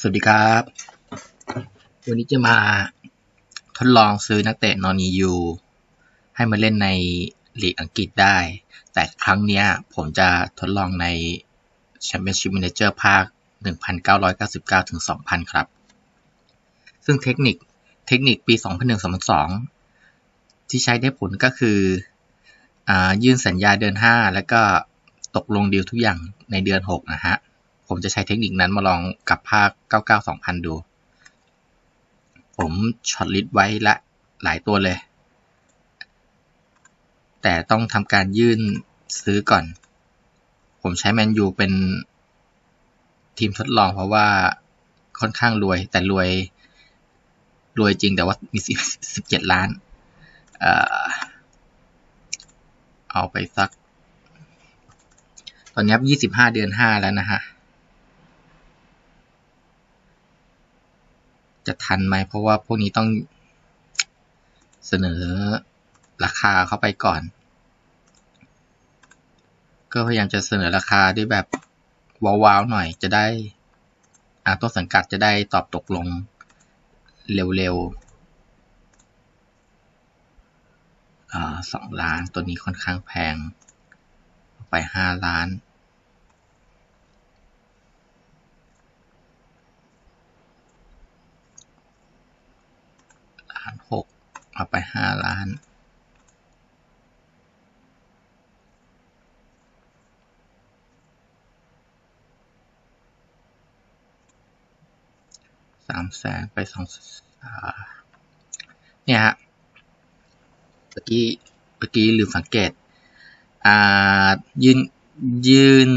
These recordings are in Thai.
สวัสดีครับ วันนี้จะมาทดลองซื้อนักเตะนอนียูให้มาเล่นในลีกอังกฤษได้ แต่ครั้งนี้ผมจะทดลองใน Championship Manager ภาค 1999ถึง2000 ครับ ซึ่งเทคนิคเทคนิคปี 2001-2002 ที่ใช้ได้ผลก็คืออยื่นสัญญาเดือน 5 แล้วก็ตกลงดีลทุกอย่างในเดือน 6 นะฮะ ผมจะใช้เทคนิคนั้นมาลองกับภาค 99-2000 ดู ผมช็อตลิสต์ไว้ละหลายตัวเลย แต่ต้องทำการยื่นซื้อก่อน ผมใช้แมนยูเป็นทีมทดลองเพราะว่าค่อนข้างรวย แต่รวย รวยจริงแต่ว่ามี17ล้าน เอาไปสัก ตอนนี้25เดือน5แล้วนะฮะ จะทันไหม เพราะว่าพวกนี้ต้องเสนอราคาเข้าไปก่อน ก็พยายามจะเสนอราคาด้วยแบบว้าวๆหน่อยจะได้อาต้นสังกัดจะได้ตอบตกลงเร็วๆสองล้านตัวนี้ค่อนข้างแพง ไปห้าล้านล้านหก เอาไปห้าล้านสามแสนไปสองเนี่ยฮะเมื่อกี้เมื่อกี้ลืมสังเกตอ่ายืนยื่น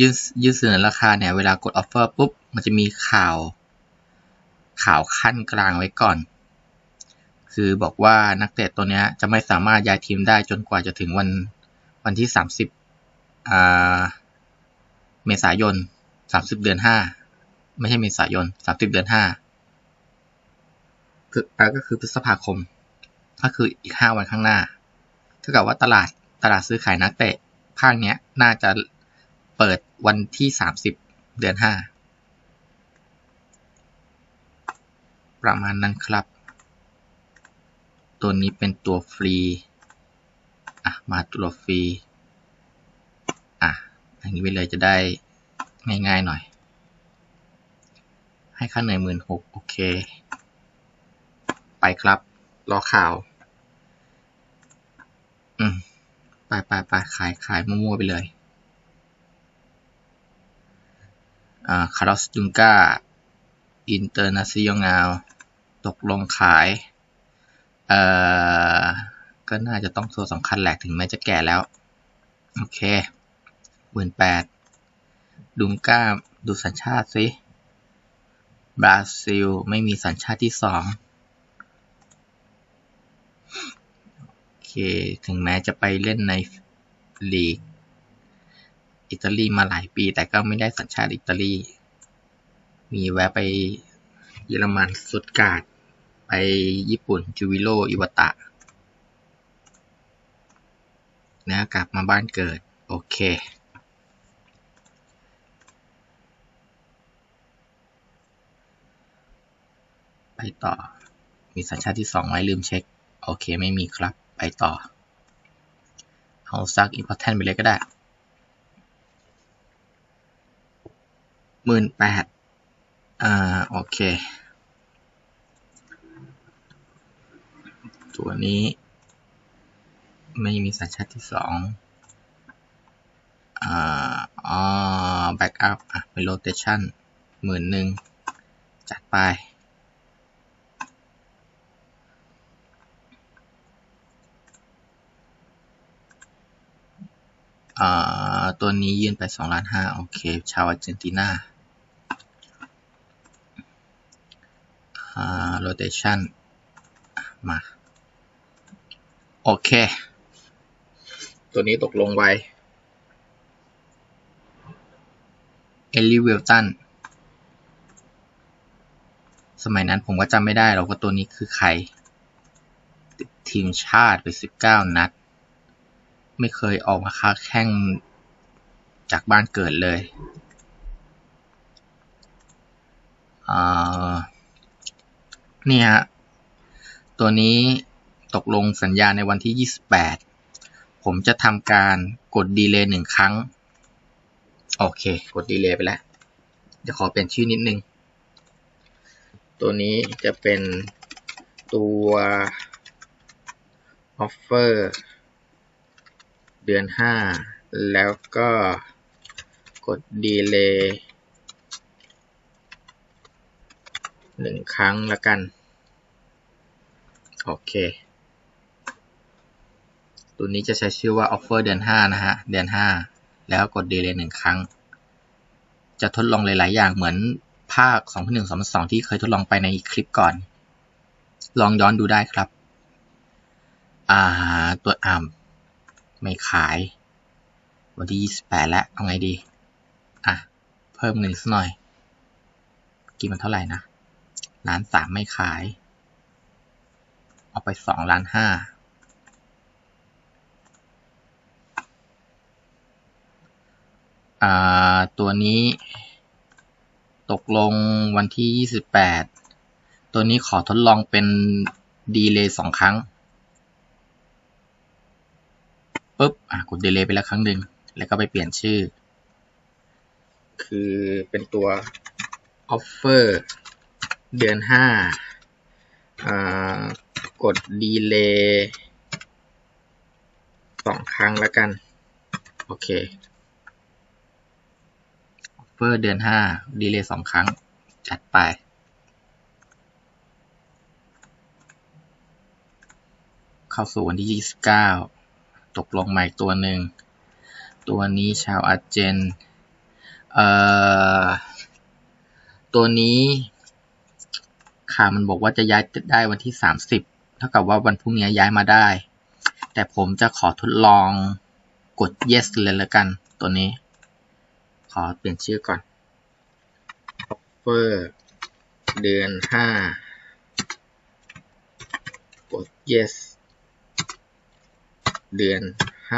ยื่นยื่นเสนอราคาเนี่ยเวลากดออฟเฟอร์ปุ๊บ มันจะมีข่าว ข่าวขั้นกลางไว้ก่อน คือบอกว่านักเตะตัวนี้จะไม่สามารถย้ายทีมได้จนกว่าจะถึงวันวันที่สามสิบเมษายนสามสิบเดือนห้าไม่ใช่เมษายนสามสิบเดือนห้าคือก็คือพฤษภาคม ก็คืออีกห้าวันข้างหน้า เท่ากับว่าตลาดตลาดซื้อขายนักเตะภาคนี้น่าจะเปิดวันที่สามสิบเดือนห้าประมาณนั้นครับ ตัวนี้เป็นตัวฟรี อะ มาตัวฟรี อะ อย่างนี้ไปเลยจะได้ง่ายๆหน่อย ให้ค่าเหนื่อยหมื่นหกโอเค ไปครับ รอข่าว อืม ไปไปไปขายขายมั่วๆไปเลย อ่า คาร์ลสจุงกาอินเตอร์นาซิยองาลตกลงขาย เอ่อ ก็น่าจะต้องตัวสำคัญแหลกถึงแม้จะแก่แล้ว โอเคหมื่นแปดดุมก้าดูสัญชาติสิบราซิล ไม่มีสัญชาติที่สองโอเค ถึงแม้จะไปเล่นในลีก อิตาลีมาหลายปี แต่ก็ไม่ได้สัญชาติอิตาลี มีแวะไปเยอรมันสุดกาด ไปญี่ปุ่นจูวิโรอิวตะนะกลับมาบ้านเกิด โอเค ไปต่อ มีสัญชาติที่สองไว้ลืมเช็ค โอเค ไม่มีครับ ไปต่อ เอาซักอินพอร์แทนไปเลยก็ได้หมื่นแปดอ่า โอเค ตัวนี้ ไม่มีสัญชาติที่สองอ่าอ๋อแบ็กอัพอะเป็นโรเตชันหมื่นหนึ่งจัดไปอ่าตัวนี้ยื่นไปสองล้านห้าโอเค ชาวอาร์เจนตินาอ่าโรเตชันมา เค ตัวนี้ตกลงไว้เอลลี่เวลตัน สมัยนั้นผมก็จำไม่ได้หรอกว่าตัวนี้คือใครทีมชาติไป 19 นัด ไม่เคยออกมาค้าแข่งจากบ้านเกิดเลยอ่าเนี่ยฮะ ตัวนี้ ตกลงสัญญาในวันที่ 28 ผมจะทำการกดดีเลย์หนึ่งครั้ง โอเค กดดีเลย์ไปแล้ว จะขอเปลี่ยนชื่อนิดนึง ตัวนี้จะเป็นตัว offer เดือน 5 แล้วก็กดดีเลย์หนึ่งครั้งละกัน โอเค ตัวนี้จะใช้ชื่อว่า offer เดือน5นะฮะ เดือน 5 แล้วกดดีเลย์หนึ่งครั้ง จะทดลองหลาย ๆ อย่างเหมือนภาค 2001 2002 ที่เคยทดลองไปในคลิปก่อน ลองย้อนดูได้ครับ อ่า ตัวอ่าไม่ขาย วันที่ 28 แล้ว เอาไงดี อะ เพิ่มเงินสักหน่อย กี่มันเท่าไหร่นะล้านสามไม่ขาย เอาไปสองล้านห้า อ่าตัวนี้ตกลงวันที่ 28 ตัวนี้ขอทดลองเป็นดีเลย์สองครั้งปุ๊บอะกดดีเลย์ไปแล้วครั้งหนึ่งแล้วก็ไปเปลี่ยนชื่อ คือเป็นตัว offer เดือนห้าอ่ากดดีเลย์สองครั้งแล้วกัน โอเค offer เดือนห้าดีเลย์สองครั้ง จัดไปเข้าสู่วันที่ 29 ตกลงใหม่ตัวหนึ่ง ตัวนี้ชาวอาร์เจน เอ่อ ตัวนี้ข่าวมันบอกว่าจะย้ายได้วันที่ 30 เท่ากับว่าวันพรุ่งนี้ย้ายมาได้ แต่ผมจะขอทดลองกด yes เลยล้วกันตัวนี้ ขอเปลี่ยนชื่อก่อน offer เดือน5กด yes เดือน5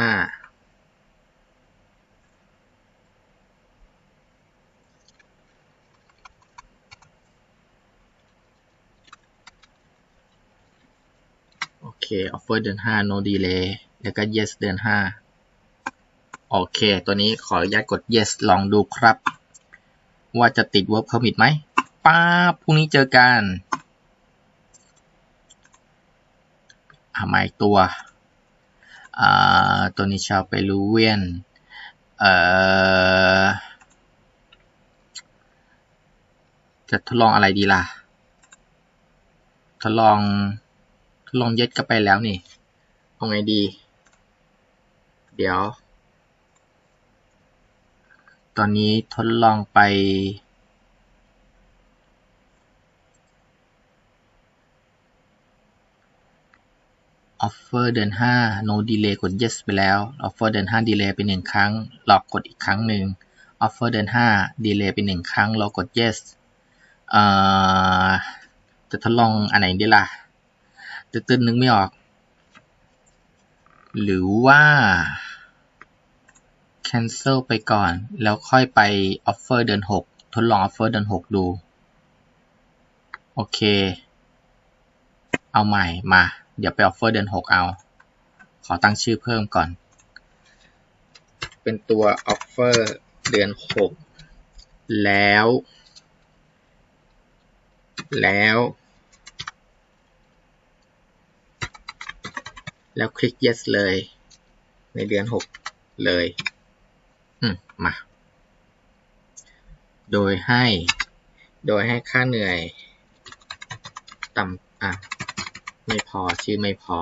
โอเค offer เดือน5 no delay แล้วก็ yes เดือน5 โอเค ตัวนี้ขออนุญาตกด yes ลองดูครับ ว่าจะติด work permit ไหมป้าพรุ่งนี้เจอกันอ่ามาอีกตัวอ่าตัวนี้ชาวเปรูเวียนเอ่อจะทดลองอะไรดีล่ะ ทดลอง ทดลองเย็ดก็ไปแล้วนี่เอาไงดี เดี๋ยว ตอนนี้ทดลองไป offer เดือน5 no delay กด yes ไปแล้ว offer เดือน5 delay ไปหนึ่งครั้งรอกดอีกครั้งหนึ่ง offer เดือน5 delay ไปหนึ่งครั้งเรอกด yes เอ่อจะทดลองอันไหนดีล่ะตื่นนึกไม่ออก หรือว่า cancel ไปก่อน แล้วค่อยไป offer เดือน6ทดลอง offer เดือน6ดู โอเค เอาใหม่มา เดี๋ยวไป offer เดือน6เอา ขอตั้งชื่อเพิ่มก่อน เป็นตัว offer เดือน6แล้ว แล้ว แล้วคลิก yes เลย ในเดือน6เลย มา โดยให้ โดยให้ค่าเหนื่อยต่ำอะ ไม่พอ ชื่อไม่พอ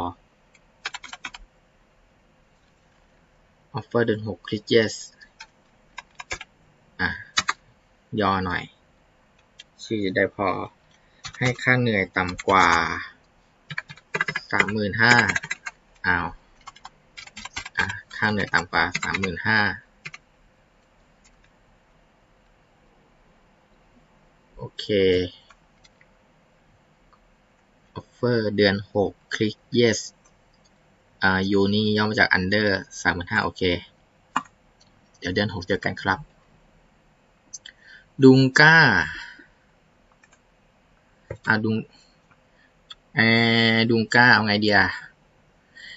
offer เดือน6คลิก yes อะย่อหน่อย ชื่อจะได้พอ ให้ค่าเหนื่อยต่ำกว่าสามหมื่นห้าอ้าว อะ ค่าเหนื่อยต่ำกว่าสามหมื่นห้าโอเค offer เดือนหกคลิก yes อ่า u นี่ย่อมาจาก under สามหมื่นห้าโอเค เดี๋ยวเดือนหกเจอกันครับ ดุงก้า อ่าดุงเออดุงก้า เอาไงเดีย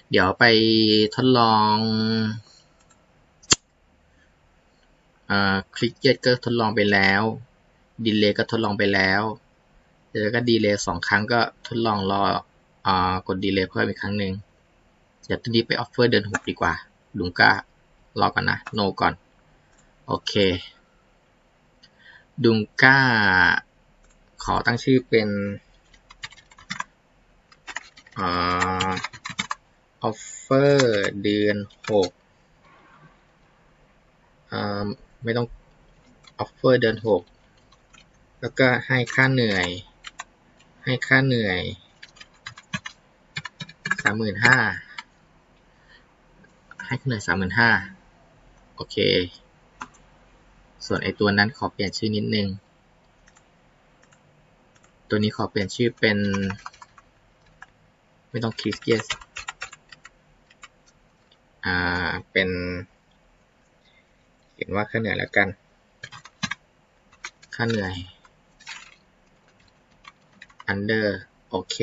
เดี๋ยวไปทดลองอ่าคลิกเจ็ตก็ทดลองไปแล้ว ดีเลย์ก็ทดลองไปแล้วแล้วก็ดีเลย์สองครั้งก็ทดลองรออกดดีเลย์เพิ่มอีกครั้งหนึ่งเดี๋ยวตอนนี้ไปออฟเฟอร์เดินหกดีกว่าดุงก้ารอก่อนนะโนก่อน โอเคดุงก้า ขอตั้งชื่อเป็นอออฟเฟอร์เดือนหกอ่าไม่ต้องออฟเฟอร์เดือนหก แล้วก็ให้ค่าเหนื่อย ให้ค่าเหนื่อยสามหมื่นห้าให้ค่าเหนื่อยสามหมื่นห้าโอเค ส่วนไอตัวนั้นขอเปลี่ยนชื่อนิดนึง ตัวนี้ขอเปลี่ยนชื่อเป็น ไม่ต้องคลิก yes อ่า เป็น เขียนว่าค่าเหนื่อยแล้วกัน ค่าเหนื่อย under โอเค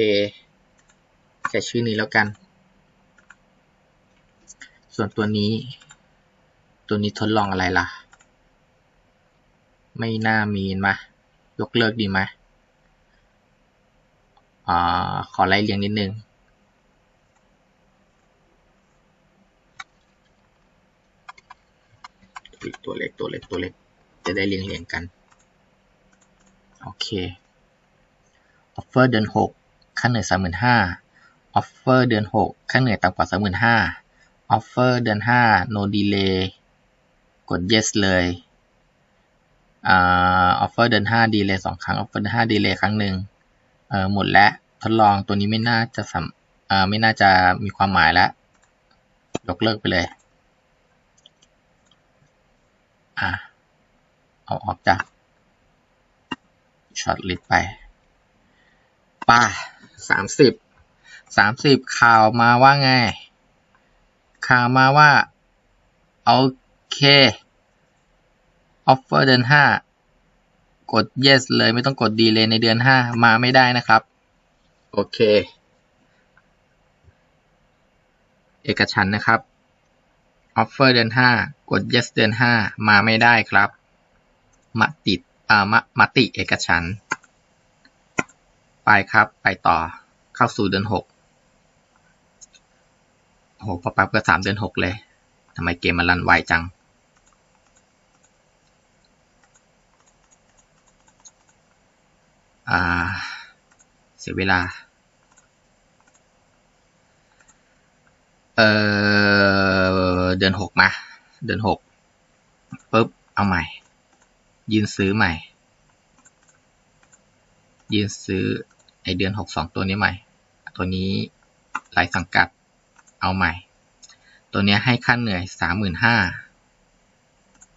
ใช้ชื่อนี้แล้วกัน ส่วนตัวนี้ ตัวนี้ทดลองอะไรล่ะ ไม่น่ามีมยกเลิกดีไหมอขอไล่เรียงนิดนึง ตัวเล็กตัวเล็กตัวเล็กจะได้เรียงเรียงกัน โอเค ออฟเฟอร์เดือนหกค่าเหนื่อยสามหมื่นห้าออฟเฟอร์เดือนหกค่าเหนื่อยต่ำกว่าสามหมื่นห้าออฟเฟอร์เดือนห้า no delay กด yes เลยออฟเฟอร์เดือนห้าดีเลยสองครั้งออฟเฟอร์เดือนห้าดีเลยครั้งหนึ่งเออหมดแล้วทดลองตัวนี้ไม่น่าจะสำเออไม่น่าจะมีความหมายแล้วยกเลิกไปเลยอะเอาออกจากช็อตลิสไป ป่าสามสิบสามสิบข่าวมาว่าไง ข่าวมาว่า โอเค ออฟเฟอร์เดือนห้ากด yes เลยไม่ต้องกด delay ในเดือนห้ามาไม่ได้นะครับ โอเค เอกฉันนะครับออฟเฟอร์เดือนห้ากด yes เดือนห้ามาไม่ได้ครับมติอ่ามมติเอกฉัน ครับ ไปต่อเข้าสู่เดือนหกโอ้โหพอปั๊บก็สามเดือนหกเลยทำไมเกมมันรันไวจัง อ่า เสียเวลา เออเดือนหกมา เดือนหกปุ๊บ เอาใหม่ ยืนซื้อใหม่ ยืนซื้อ ไอเดือนหกสองตัวนี้ใหม่ ตัวนี้รายสังกัดเอาใหม่ ตัวนี้ให้ค่าเหนื่อยสามหมื่นห้า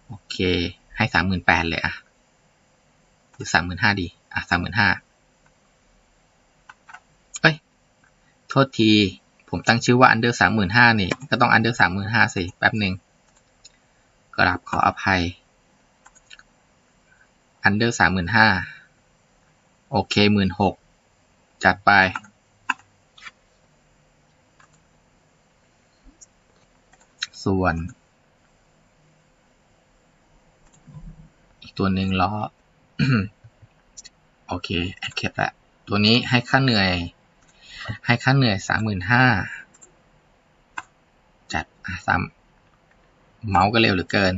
โอเค ให้สามหมื่นแปดเลยอะหรือสามหมื่นห้าดีอะสามหมื่นห้าเอ้ย โทษที ผมตั้งชื่อว่า under สามหมื่นห้านี่ ก็ต้อง under สามหมื่นห้าสิ แป๊บหนึ่งกราบขออภัย under สามหมื่นห้าโอเคหมื่นหก จัดไป ส่วน อีกตัวหนึ่งล้อ โอเคแอดเคปละตัวนี้ให้ค่าเหนื่อย ให้ค่าเหนื่อยสามหมื่นห้าจัดอะสามเมาส์ก็เร็วเหลือเกิน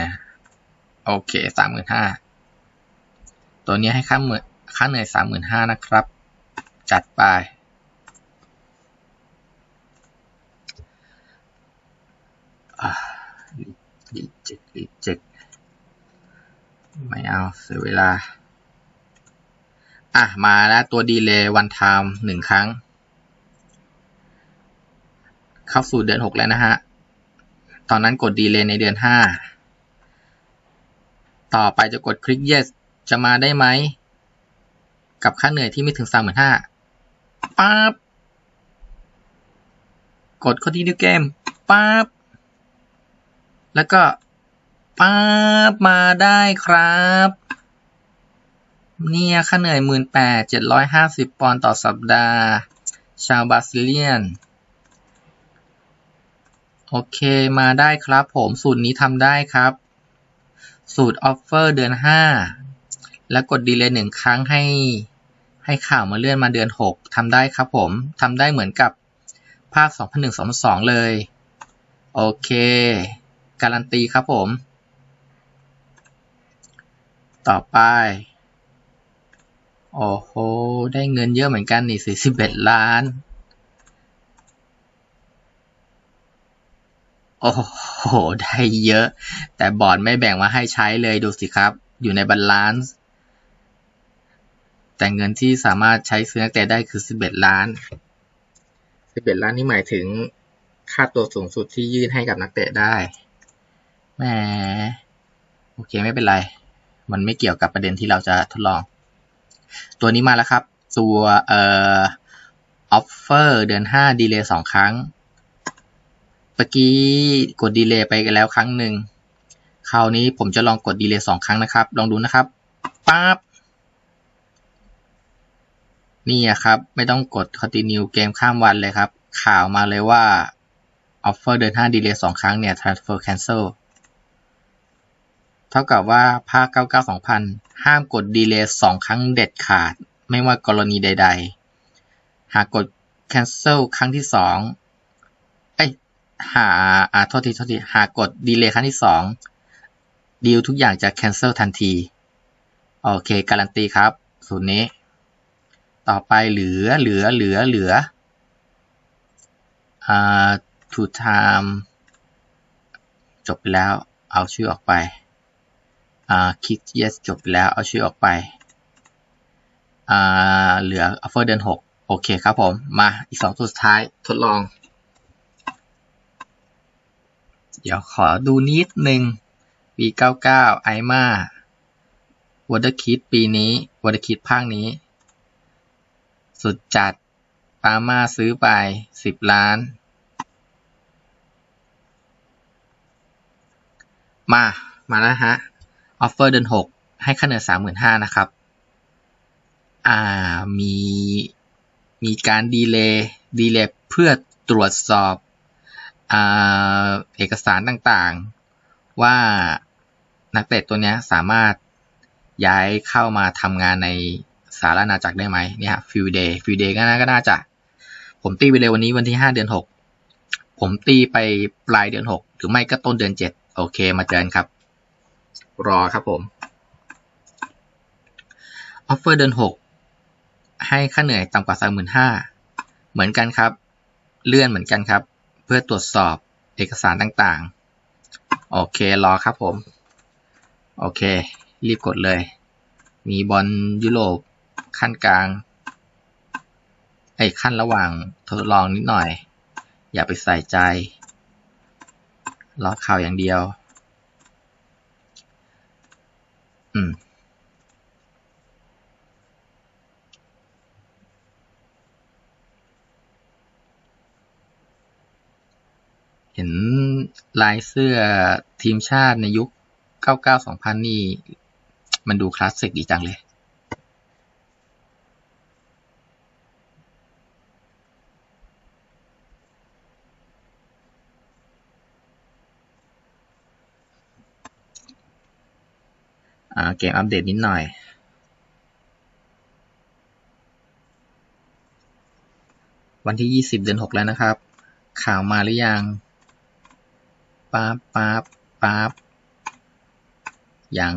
นะโอเคสามหมื่นห้าตัวนี้ให้ค่าเหนื่อย ค่าเหนื่อยสามหมื่นห้านะครับ จัดไป รีเจ็ครีเจ็คไม่เอาเสียเวลา อะ มาแล้วตัวดีเลย์วันไทม์หนึ่งครั้ง เข้าสู่เดือนหกแล้วนะฮะ ตอนนั้นกดดีเลย์ในเดือนห้าต่อไปจะกดคลิก yes จะมาได้ไหม กับค่าเหนื่อยที่ไม่ถึงสามหมื่นห้าปั๊บกด continue game ปั๊บแล้วก็ปั๊บมาได้ครับ เนี่ยค่าเหนื่อยหมื่นแปดเจ็ดร้อยห้าสิบปอนด์ต่อสัปดาห์ ชาวบราซิเลียน โอเคมาได้ครับผมสูตรนี้ทำได้ครับ สูตรออฟเฟอร์เดือนห้า แล้วกดดีเลย์หนึ่งครั้งให้ ให้ข่าวมาเลื่อนมาเดือนหกทำได้ครับผมทำได้เหมือนกับภาคสองพันหนึ่งสองสองเลย โอเค การันตีครับผม ต่อไป โอ้โห ได้เงินเยอะเหมือนกันนี่สี่สิบเอ็ดล้าน โอ้โห ได้เยอะ แต่บอร์ดไม่แบ่งมาให้ใช้เลยดูสิครับ อยู่ในบาลานซ์ แต่เงินที่สามารถใช้ซื้อนักเตะได้คือสิบเอ็ดล้านสิบเอ็ดล้านนี่หมายถึงค่าตัวสูงสุดที่ยื่นให้กับนักเตะได้แหมโอเคไม่เป็นไร มันไม่เกี่ยวกับประเด็นที่เราจะทดลอง ตัวนี้มาแล้วครับ ตัวเอ่อ offer เดือนห้าดีเลย์สองครั้งเมื่อกี้กดดีเลย์ไปแล้วครั้งหนึ่งคราวนี้ผมจะลองกดดีเลย์สองครั้งนะครับ ลองดูนะครับปั๊บ นี่ครับ ไม่ต้องกด continue เกมข้ามวันเลยครับ ข่าวมาเลยว่า offer เดือนห้าดีเลย์สองครั้งเนี่ย transfer cancel เท่ากับว่าภาค 99 2000 ห้ามกดดีเลย์สองครั้งเด็ดขาด ไม่ว่ากรณีใด ๆ หากกด cancel ครั้งที่สองเอ้ย หา อ่า โทษที โทษที หากกดดีเลย์ครั้งที่สองดีลทุกอย่างจะ cancel ทันที โอเค การันตีครับ สูตรนี้ ต่อไปเหลือเหลือเหลือเหลืออ่า to time จบไปแล้วเอาชื่อออกไปอ่าคิด yes จบไปแล้วเอาชื่อออกไปอ่าเหลือ offer เดือนหกโอเคครับผม มาอีกสองตัวสุดท้ายทดลอง เดี๋ยวขอดูนิดนึงปี99 ไอมาวอเตอร์คิดปีนี้วอเตอร์คิดภาคนี้ สุดจัด ปามาซื้อไป10ล้าน มา มาแล้วฮะ ออฟเฟอร์เดือนหกให้ค่าเหนือสามหมื่นห้านะครับ อ่า มี มีการดีเลย์ ดีเลย์เพื่อตรวจสอบ อ่า เอกสารต่างๆ ว่านักเตะตัวนี้สามารถย้ายเข้ามาทำงานใน สาราณาจักรได้ไหมเนี่ยฟิวเดย์ฟิวเดย์ก็น่าก็น่าจะ ผมตีไปเลยวันนี้วันที่ห้าเดือนหกผมตีไปปลายเดือนหกหรือไม่ก็ต้นเดือนเจ็ดโอเคมาเจอกันครับ รอครับผมออฟเฟอร์เดือนหกให้ค่าเหนื่อยต่ำกว่าสามหมื่นห้าเหมือนกันครับ เลื่อนเหมือนกันครับ เพื่อตรวจสอบเอกสารต่างๆ โอเครอครับผม โอเค รีบกดเลย มีบอลยุโรป ขั้นกลางไอ้ขั้นระหว่างทดลองนิดหน่อย อย่าไปใส่ใจรอข่าวอย่างเดียว อืมเห็นลายเสื้อทีมชาติในยุค 99 2000 นี่ มันดูคลาสสิกดีจังเลย เกมอัปเดตนิดหน่อย วันที่ 20 เดือน 6 แล้วนะครับ ข่าวมาหรือยังป๊าบป๊าบป๊าบยัง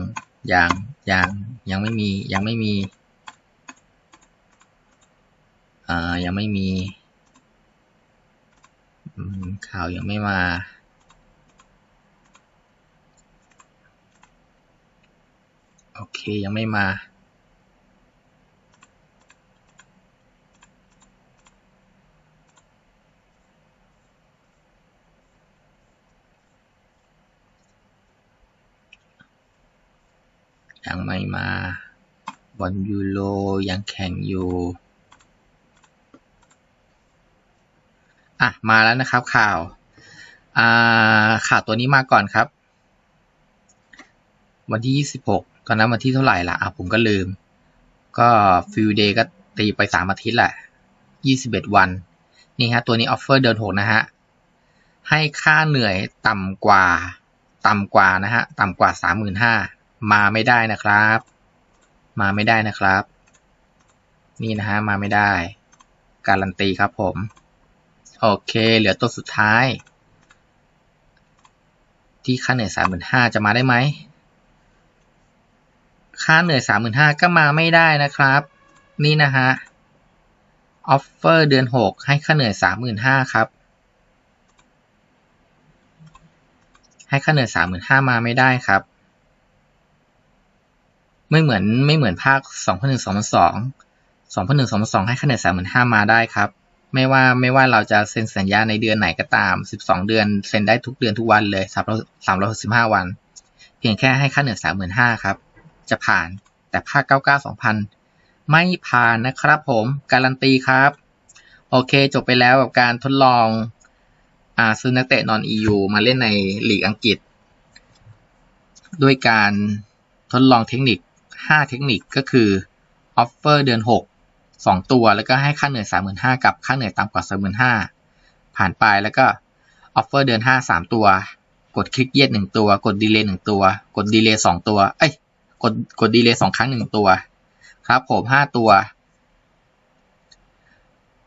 ยังยังยังไม่มียังไม่มีอ่ายังไม่มีข่าวยังไม่มา โอเค ยังไม่มายังไม่มาบอลยูโรยังแข่งอยู่อะมาแล้วนะครับข่าวอ่าข่าวตัวนี้มาก่อนครับ วันที่ 26 ตอนนั้นวันที่เท่าไหร่ล่ะอะผมก็ลืม ก็ฟิลเดย์ก็ตีไปสามอาทิตย์แหละยี่สิบเอ็ดวัน นี่ฮะ ตัวนี้ออฟเฟอร์เดินหกนะฮะ ให้ค่าเหนื่อยต่ำกว่า ต่ำกว่านะฮะ ต่ำกว่าสามหมื่นห้ามาไม่ได้นะครับ มาไม่ได้นะครับ นี่นะฮะ มาไม่ได้ การันตีครับผม โอเค เหลือตัวสุดท้าย ที่ค่าเหนื่อยสามหมื่นห้าจะมาได้ไหม ค่าเหนื่อยสามหมื่นห้าก็มาไม่ได้นะครับ นี่นะฮะออฟเฟอร์เดือนหกให้ค่าเหนื่อยสามหมื่นห้าครับ ให้ค่าเหนื่อยสามหมื่นห้ามาไม่ได้ครับ ไม่เหมือนไม่เหมือนภาคสองพันหนึ่งสองพันสองสองพันหนึ่งสองพันสองให้ค่าเหนื่อยสามหมื่นห้ามาได้ครับ ไม่ว่าไม่ว่าเราจะเซ็นสัญญาในเดือนไหนก็ตามสิบสองเดือนเซ็นได้ทุกเดือนทุกวันเลยสามสามร้อยหกสิบห้าวัน เพียงแค่ให้ค่าเหนื่อยสามหมื่นห้าครับ จะผ่าน แต่ภาคเก้าเก้าสองพันไม่ผ่านนะครับผมการันตีครับ โอเคจบไปแล้วกับการทดลองอาซื้อนักเตะนอน EU มาเล่นในลีกอังกฤษ ด้วยการทดลองเทคนิค 5 เทคนิคก็คือออฟเฟอร์เดือน 6 2 ตัวแล้วก็ให้ค่าเหนื่อย 35,000 กับค่าเหนื่อยต่ำกว่า 35,000 ผ่านไปแล้วก็ออฟเฟอร์เดือน 5 3 ตัว กดคลิกเยียด1ตัว กดดีเลย์1ตัว กดดีเลย์2ตัว เอ้ย กดกดดีเลย์2ครั้ง1ตัว ครับผม5ตัว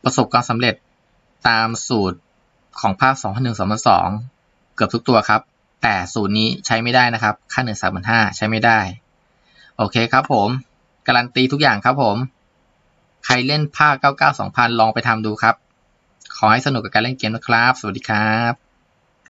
ประสบความสำเร็จตามสูตรของภาค 2 1 2 2 เกือบทุกตัวครับ แต่สูตรนี้ใช้ไม่ได้นะครับ ค่าเหนื่อย35,000ใช้ไม่ได้ โอเคครับผม การันตีทุกอย่างครับผม ใครเล่นภาค 99 2000 ลองไปทำดูครับ ขอให้สนุกกับการเล่นเกมนะครับ สวัสดีครับ